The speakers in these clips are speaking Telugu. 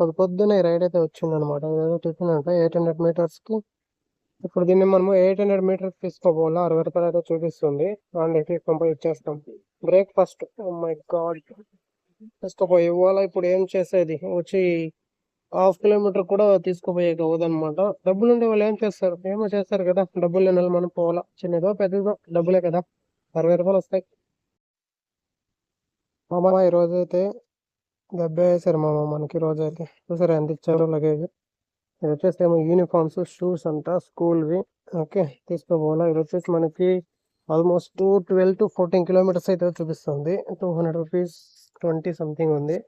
పొద్దు పొద్దునే రైడ్ అయితే వచ్చింది అనమాట ఏదో టిఫిన్ అంటే ఎయిట్ హండ్రెడ్ మీటర్స్కి. ఇప్పుడు దీన్ని మనము ఎయిట్ హండ్రెడ్ మీటర్స్ తీసుకోపోవాలా అరవై రూపాయలు అయితే చూపిస్తుంది. అండ్ తీసుకొని ఇచ్చేస్తాం బ్రేక్ఫాస్ట్. My God. తీసుకోపోయి ఇవాళ ఇప్పుడు ఏం చేసేది? వచ్చి హాఫ్ కిలోమీటర్ కూడా తీసుకుపోయే అనమాట డబ్బులు ఉండే వాళ్ళు ఏం చేస్తారు? ఏమో చేస్తారు కదా. డబ్బులు లేని వాళ్ళు మనం పోవాలా? చిన్నదో పెద్దదో డబ్బులే కదా. అరవై రూపాయలు వస్తాయి. మామ ఈ రోజు అయితే డెబ్బై వేసారు మామ మనకి ఈ రోజు అయితే చూసారా ఎంత ఇచ్చారు లగేజ్. ఇది వచ్చేసి ఏమో యూనిఫామ్స్ షూస్ అంట స్కూల్వి. ఓకే తీసుకోపోవాలా ఇది వచ్చేసి మనకి almost two twelve to fourteen kilometres అయితే చూపిస్తుంది. Two hundred rupees twenty something ఉంది.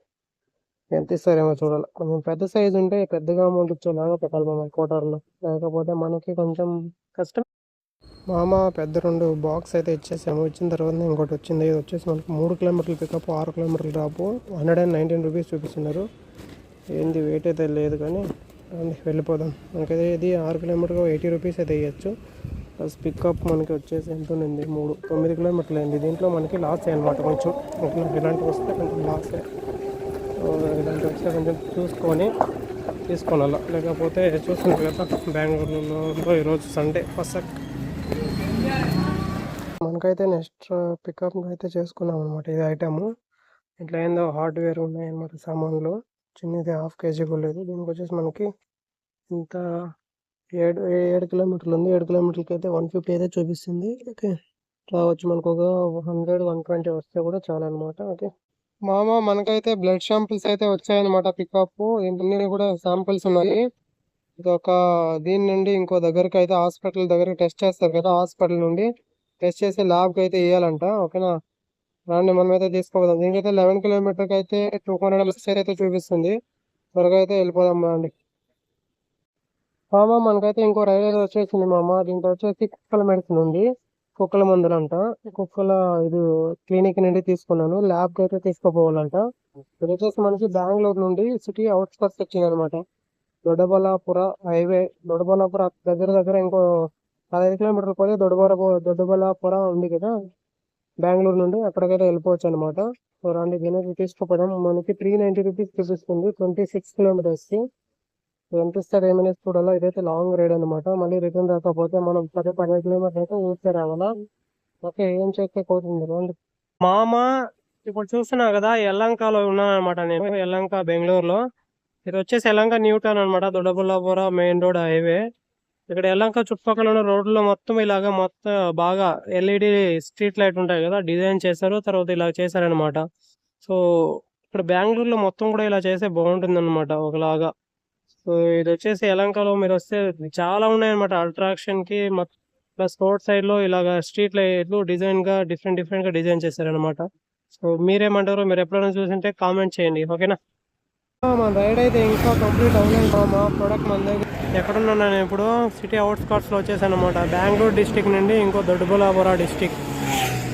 ఎంత ఇస్తారేమో చూడాలి. కొంచెం పెద్ద సైజ్ ఉంటే పెద్దగా అమౌంట్ ఇచ్చేలాగా పెట్టాలి మామ కోటర్లో లేకపోతే మనకి కొంచెం కష్టం మామ పెద్ద రెండు బాక్స్ అయితే ఇచ్చేసాము. ఇచ్చిన తర్వాత ఇంకోటి వచ్చింది. ఇది వచ్చేసి మనకు మూడు కిలోమీటర్లు పికప్ ఆరు కిలోమీటర్లు drop hundred and nineteen rupees చూపిస్తున్నారు. ఏంది వెయిట్ అయితే లేదు కానీ వెళ్ళిపోదాం. మనకైతే ఇది ఆరు కిలోమీటర్ ఎయిటీ రూపీస్ అయితే ఇవ్వచ్చు ప్లస్ పికప్ మనకి వచ్చేసి ఎంత ఉంది మూడు తొమ్మిది కిలోమీటర్లు అయింది. దీంట్లో మనకి లాస్ అనమాట కొంచెం. ఇలాంటివి వస్తే కొంచెం లాస్ ఇలాంటివి వస్తే కొంచెం చూసుకొని తీసుకోనాల లేకపోతే చూస్తున్నారు కదా బెంగళూరులో ఈరోజు సండే ఫస్ట్ మనకైతే నెక్స్ట్ పికప్ అయితే చేసుకున్నాం అనమాట ఇది ఐటమ్. ఇట్లా ఏందో హార్డ్వేర్ ఉన్నాయన్నమాట సామాన్లు. చిన్నది హాఫ్ కేజీ కూడా లేదు. దీనికి వచ్చేసి మనకి ఇంత ఏడు ఏడు కిలోమీటర్లు ఉంది. ఏడు కిలోమీటర్లకి అయితే వన్ ఫిఫ్టీ అయితే చూపిస్తుంది. ఓకే. రావచ్చు. మనకు ఒక హండ్రెడ్ వన్ ట్వంటీ వస్తే కూడా చాలా అనమాట ఓకే. మామ మనకైతే బ్లడ్ శాంపిల్స్ అయితే వచ్చాయన్నమాట పికప్. దీంట్లో కూడా శాంపిల్స్ ఉన్నాయి. ఒక దీని నుండి ఇంకో దగ్గరికి అయితే హాస్పిటల్ దగ్గర టెస్ట్ చేస్తారు కదా హాస్పిటల్ నుండి. టెస్ట్ చేసి ల్యాబ్కి అయితే ఇవ్వాలంట ఓకేనా? రాండి మనం అయితే తీసుకోపోదాం దీనికైతే లెవెన్ కిలోమీటర్కి అయితే టూ హండ్రెడ్ అయితే చూపిస్తుంది. త్వరగా అయితే వెళ్ళిపోదాం రండి. మామ మనకైతే ఇంకో రైలు అయితే వచ్చేసింది మామ. దీంట్లో వచ్చేసి కుక్కల మెడిసిన్ ఉంది. కుక్కల మందులు అంట కుక్కల ఇది క్లినిక్ నుండి తీసుకున్నాను. ల్యాబ్కి అయితే తీసుకోపోవాలంట. ఇది వచ్చేసి మనకి బెంగళూరు నుండి సిటీ అవుట్స్కట్స్ వచ్చింది అనమాట దొడ్డబల్లాపుర హైవే దొడ్డబల్లాపుర దగ్గర దగ్గర ఇంకో పదహైదు కిలోమీటర్లు పోతే దొడ్డబర దొడ్డబల్లాపుర ఉంది కదా బెంగళూరు నుండి అక్కడికైతే వెళ్ళిపోవచ్చు అనమాట సో రండి దీనికి తీసుకుపోదాం. మనకి త్రీ నైన్టీ రూపీస్ చూపిస్తుంది ట్వంటీ సిక్స్ కిలోమీటర్స్ ఎంత ఇస్తారు ఏమైనా చూడాలా? ఇదైతే లాంగ్ రైడ్ అనమాట మళ్ళీ రిటర్న్ రాకపోతే మనం పది పదిహేను కిలోమీటర్ అయితే ఊరికే రావాలా? ఓకే ఏం చేయకపోతుంది రండి. మామ ఇప్పుడు చూస్తున్నా కదా ఎల్లంకలో ఉన్నాను అనమాట నేను ఎల్లంక బెంగళూరులో. ఇది వచ్చేసి ఎలంక న్యూ టౌన్ అనమాట దొడబుల్లాపురం మెయిన్ రోడ్ హైవే. ఇక్కడ ఎలంక చుట్టుపక్కల ఉన్న రోడ్లో మొత్తం ఇలాగా మొత్తం బాగా ఎల్ఈడి స్ట్రీట్ లైట్ ఉంటాయి కదా డిజైన్ చేశారు తర్వాత ఇలా చేశారనమాట సో ఇక్కడ బెంగళూరులో మొత్తం కూడా ఇలా చేస్తే బాగుంటుంది అనమాట ఒకలాగా. సో ఇది వచ్చేసి ఎలంకలో మీరు వస్తే చాలా ఉన్నాయి అట్రాక్షన్కి అల్ట్రాక్షన్కి ప్లస్ రోడ్ సైడ్లో ఇలాగ స్ట్రీట్ లైట్లు డిజైన్గా డిఫరెంట్ డిఫరెంట్గా డిజైన్ చేశారనమాట సో మీరేమంటారు మీరు ఎప్పుడైనా చూసింటే కామెంట్ చేయండి. ఓకేనా? మన రైడ్ అయితే ఇంకా కంప్లీట్ అవ్వలేదు మా ప్రొడక్ట్ మన దగ్గర. ఎక్కడున్నా నేను ఇప్పుడు సిటీ అవుట్స్కర్ట్స్లో వచ్చేసాను అనమాట బెంగళూరు డిస్టిక్ నుండి ఇంకో దొడ్డుబులాపురా డిస్టిక్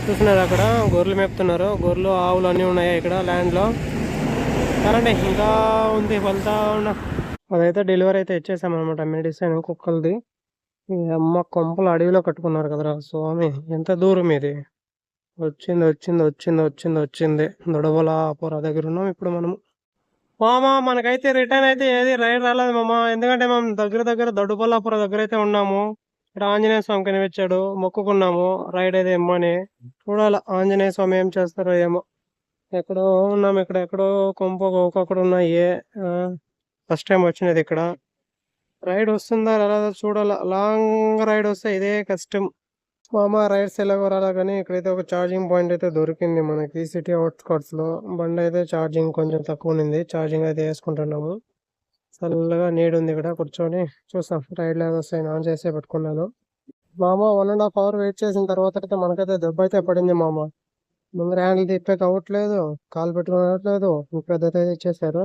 చూస్తున్నారు అక్కడ గొర్రెలు మేపుతున్నారు. గొర్రెలు ఆవులు అన్నీ ఉన్నాయి ఇక్కడ ల్యాండ్లో. సరే ఇంకా ఉంది వెళ్తా ఉన్నా. అదైతే డెలివరీ అయితే ఇచ్చేసామన్నమాట మెడిసిన్ కుక్కలది. అమ్మ కొంపలు అడవిలో కట్టుకున్నారు కదరా స్వామి ఎంత దూరం ఇది? వచ్చింది వచ్చింది వచ్చింది వచ్చింది వచ్చింది. దొడబలాపురా దగ్గర ఉన్నాం ఇప్పుడు మనము. మామా మనకైతే రిటర్న్ అయితే ఏది రైడ్ రాలేదు మామ. ఎందుకంటే మనం దగ్గర దగ్గర దొడ్డుబల్లాపుర దగ్గర అయితే ఉన్నాము. ఇక్కడ ఆంజనేయ స్వామి కనిపించాడు. మొక్కుకున్నాము. రైడ్ అయితే ఇమ్మని. చూడాలి ఆంజనేయ స్వామి ఏం చేస్తారో ఏమో. ఎక్కడో ఉన్నాము ఇక్కడ. ఎక్కడో కొంప ఒక్కొక్కడు ఉన్నాయి. ఫస్ట్ టైం వచ్చినది ఇక్కడ. రైడ్ వస్తుందా రాదా చూడాల. లాంగ్ రైడ్ వస్తే ఇదే కష్టం. మామ రైడ్స్ ఎలాగో కానీ ఇక్కడైతే ఒక ఛార్జింగ్ పాయింట్ అయితే దొరికింది మనకి. సిటీ అవుట్స్కట్స్లో బండి అయితే ఛార్జింగ్ కొంచెం తక్కువ ఉంది ఛార్జింగ్ అయితే వేసుకుంటున్నాము. చల్లగా నీడు ఉంది ఇక్కడ. కూర్చొని చూసాం రైడ్ లేదు వస్తాయి ఆన్ చేసే పెట్టుకున్నాను. మామ one and half hour wait చేసిన తర్వాత అయితే మనకైతే దెబ్బ అయితే పడింది మామ. ముందర హ్యాండిల్ తిప్పేకి అవ్వట్లేదు కాలు పెట్టుకోవట్లేదు పెద్ద ఇచ్చేసారు.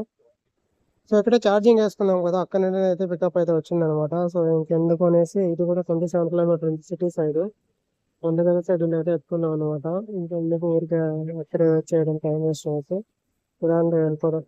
సో ఇక్కడ ఛార్జింగ్ వేసుకున్నాం కదా. అక్కడ నుండి అయితే పికప్ అయితే వచ్చింది అనమాట సో ఇంకెందుకు అనేసి ఇది కూడా ట్వంటీ సెవెన్ కిలోమీటర్ ఉంది సిటీ సైడ్. వందగల సైడ్ అయితే ఎత్తుకున్నాం అనమాట ఇంకా ఎందుకు ఊరికే అక్కడ చేయడం టైం వేస్ట్ అయితే ఇలాంటి వెళ్ళిపోవడం